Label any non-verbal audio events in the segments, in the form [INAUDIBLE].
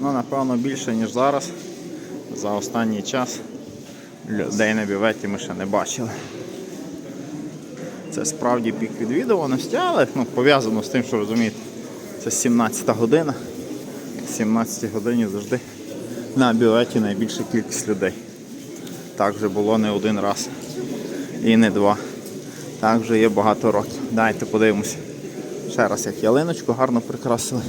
Ну, напевно, більше, ніж зараз. За останній час людей на бюветі ми ще не бачили. Це справді пік відвідуваності, але ну, пов'язано з тим, що розумієте, це 17 година. В 17 годині завжди на бюветі найбільша кількість людей. Так вже було не один раз і не два. Так вже є багато років. Дайте подивимося. Ще раз, як ялиночку гарно прикрасили.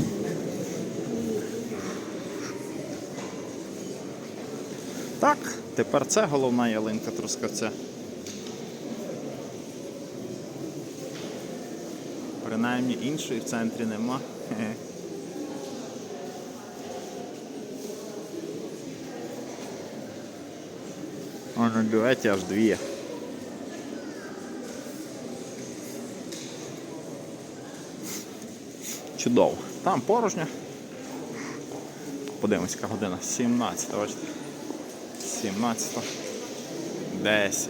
Так, тепер це головна ялинка трускавця. Принаймні іншої в центрі нема. Хе-хе. На бюветі аж дві. Чудово. Там порожня. Подивимось, яка година. 17, бачите. 17. 10.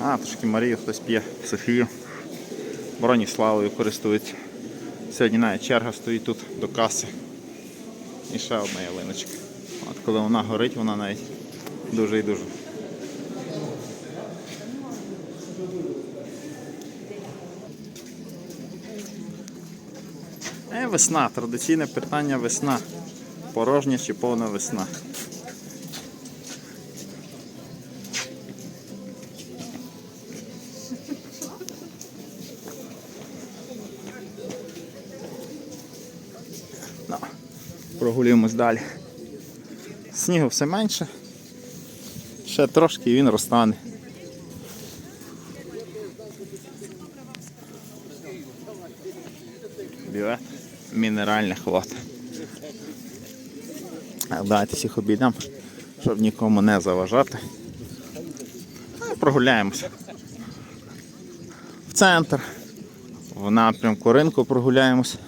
А, трошки Марію хтось п'є, Софію. Броніславою користується. Сьогодні навіть черга стоїть тут до каси. І ще одна ялиночка. От коли вона горить, вона навіть дуже і дуже. Е, весна, традиційне питання весна. Порожня чи повна весна. Прогулюємось далі. Снігу все менше. Ще трошки і він розтане. Біве мінеральних вод. Давайте всіх обійдемо, щоб нікому не заважати. Прогуляємося. В центр, в напрямку ринку прогуляємося.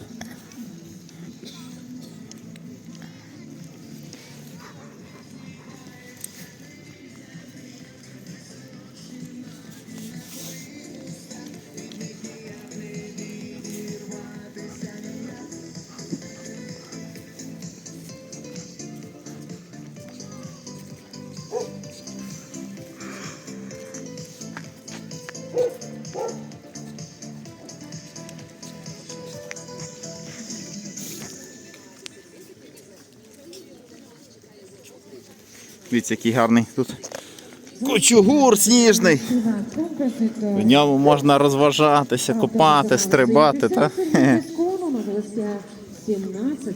Дивіться, який гарний тут. Кучугур сніжний. В ньому можна розважатися, копати, стрибати. Та? [LAUGHS] 17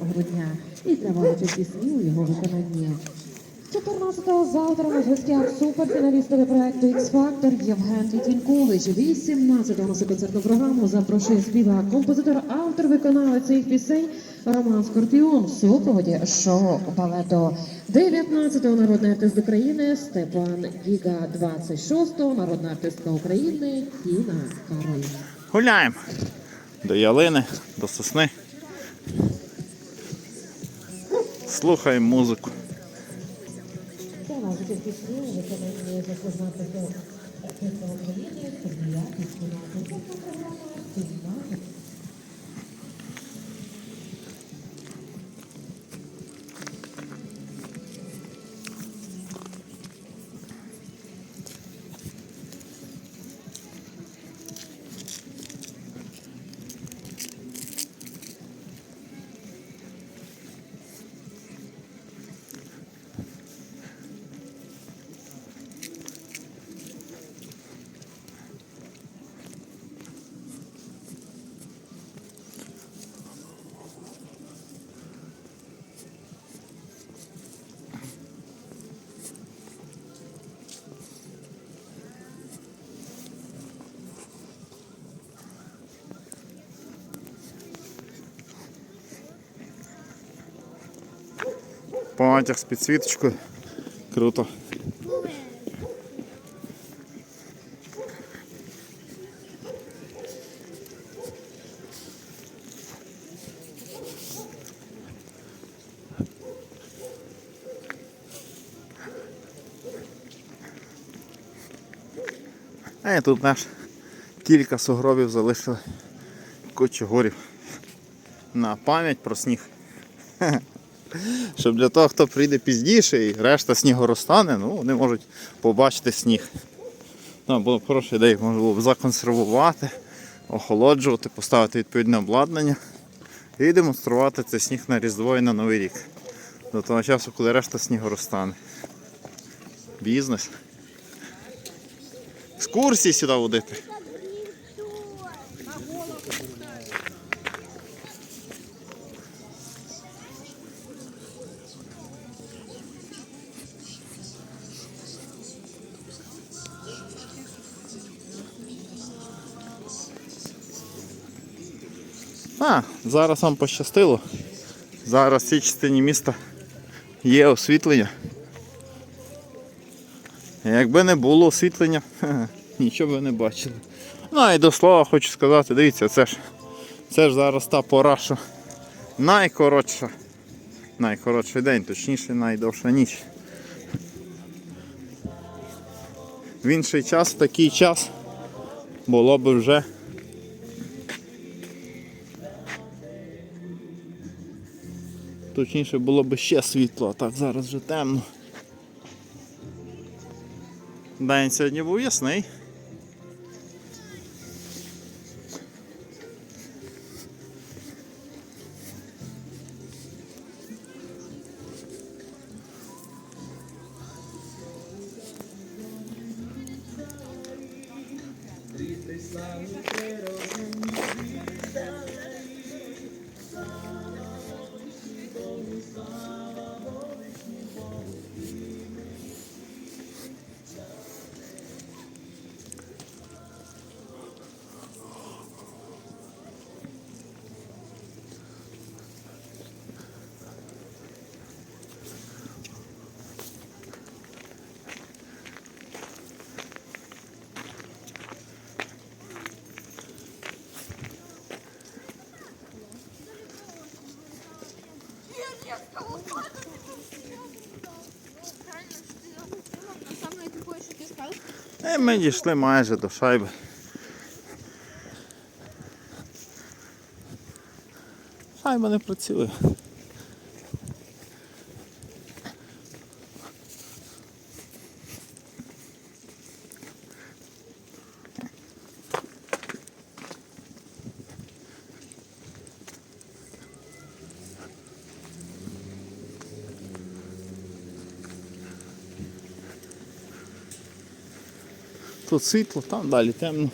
грудня і триваючи пісні у його виконанні. 14-го завтра у нас гостях суперфіналістові проекту X-Factor Євген Тітінкович. 18-го на концертну програму запрошує співак, композитор, автор, виконавець цих пісень Роман Скорпіон в супроводі шоу балету. 19-го народний артист України Степан Гіга. 26-го народна артистка України Тіна Кароль. Гуляємо. До ялини, до сосни. Слухаємо музику. Триваючи пісні у виконанні заслуженого артиста України Сергія Кіцькіна. Концертна програма 17 Потяг з підсвіточкою. Круто. А тут наш кілька сугробів залишили кучу горів. на пам'ять про сніг. [LAUGHS] Щоб для того, хто прийде пізніше і решта снігу розтане, ну, вони можуть побачити сніг. Ну, було хороша ідея, можна було б законсервувати, охолоджувати, поставити відповідне обладнання і демонструвати цей сніг на Різдво і на Новий рік. До того часу, коли решта снігу розтане. Бізнес. Екскурсії сюди водити. А, зараз вам пощастило. Зараз в цій частині міста є освітлення. Якби не було освітлення, [LAUGHS] нічого би не бачили. Ну і до слова хочу сказати, дивіться, це ж, це ж зараз та пора, що найкоротша, найкоротший день, точніше найдовша ніч. В інший час, в такий час було б вже Точніше було б ще світло, а так зараз вже темно. День сьогодні був ясний. Самое І ми дійшли майже до шайби. Шайба не працює. Тут світло, там далі темно.